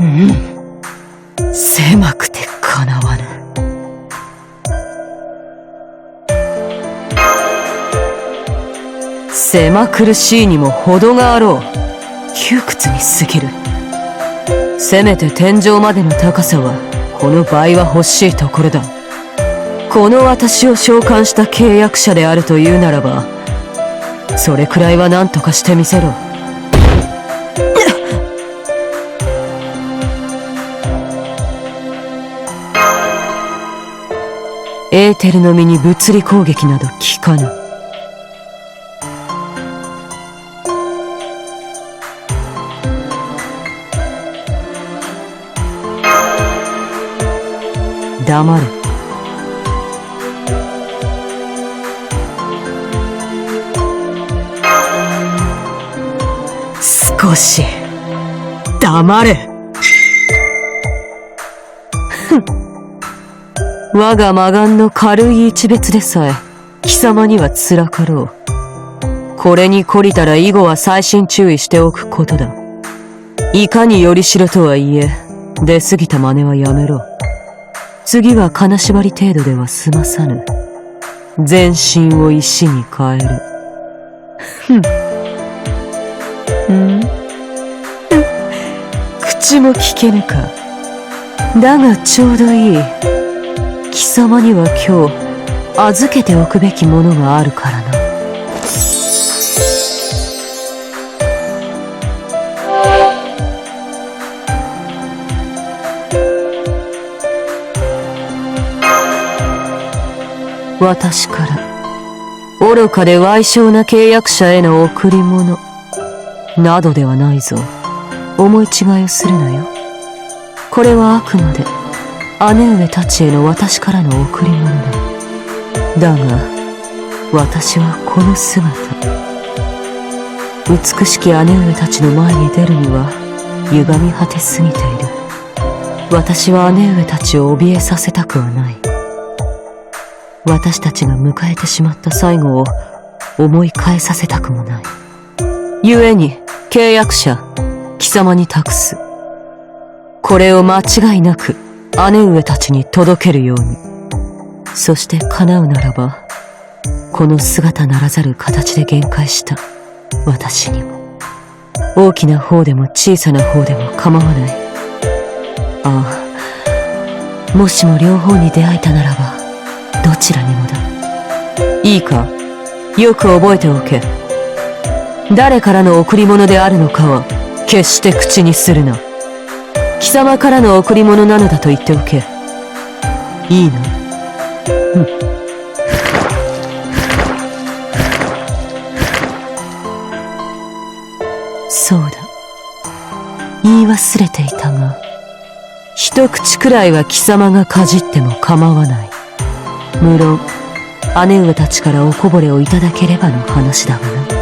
うん。狭くてかなわぬ。狭苦しいにも程があろう。窮屈に過ぎる。せめて天井までの高さは、この倍は欲しいところだ。この私を召喚した契約者であるというならば、それくらいは何とかしてみせろ。エーテルの身に物理攻撃など効かぬ。黙れ。少し、黙れ。ふん。我が魔眼の軽い一別でさえ、貴様には辛かろう。これに懲りたら以後は細心注意しておくことだ。いかによりしろとはいえ、出過ぎた真似はやめろ。次は金縛り程度では済まさぬ。全身を石に変える。ふん。ん口も聞けぬか。だがちょうどいい。貴様には今日、預けておくべきものがあるからな。私から、愚かで歪小な契約者への贈り物、などではないぞ。思い違いをするなよ。これはあくまで、姉上たちへの私からの贈り物だ。だが、私はこの姿。美しき姉上たちの前に出るには、歪み果てすぎている。私は姉上たちを怯えさせたくはない。私たちが迎えてしまった最後を思い返させたくもない。故に、契約者、貴様に託す。これを間違いなく姉上たちに届けるように。そして叶うならば、この姿ならざる形で限界した私にも。大きな方でも小さな方でも構わない。ああ、もしも両方に出会えたならば、どちらにもだ。いいか、よく覚えておけ。誰からの贈り物であるのかは、決して口にするな。貴様からの贈り物なのだと言っておけ。いいな。うん。そうだ。言い忘れていたが、一口くらいは貴様がかじっても構わない。無論、姉上たちからおこぼれをいただければの話だがな。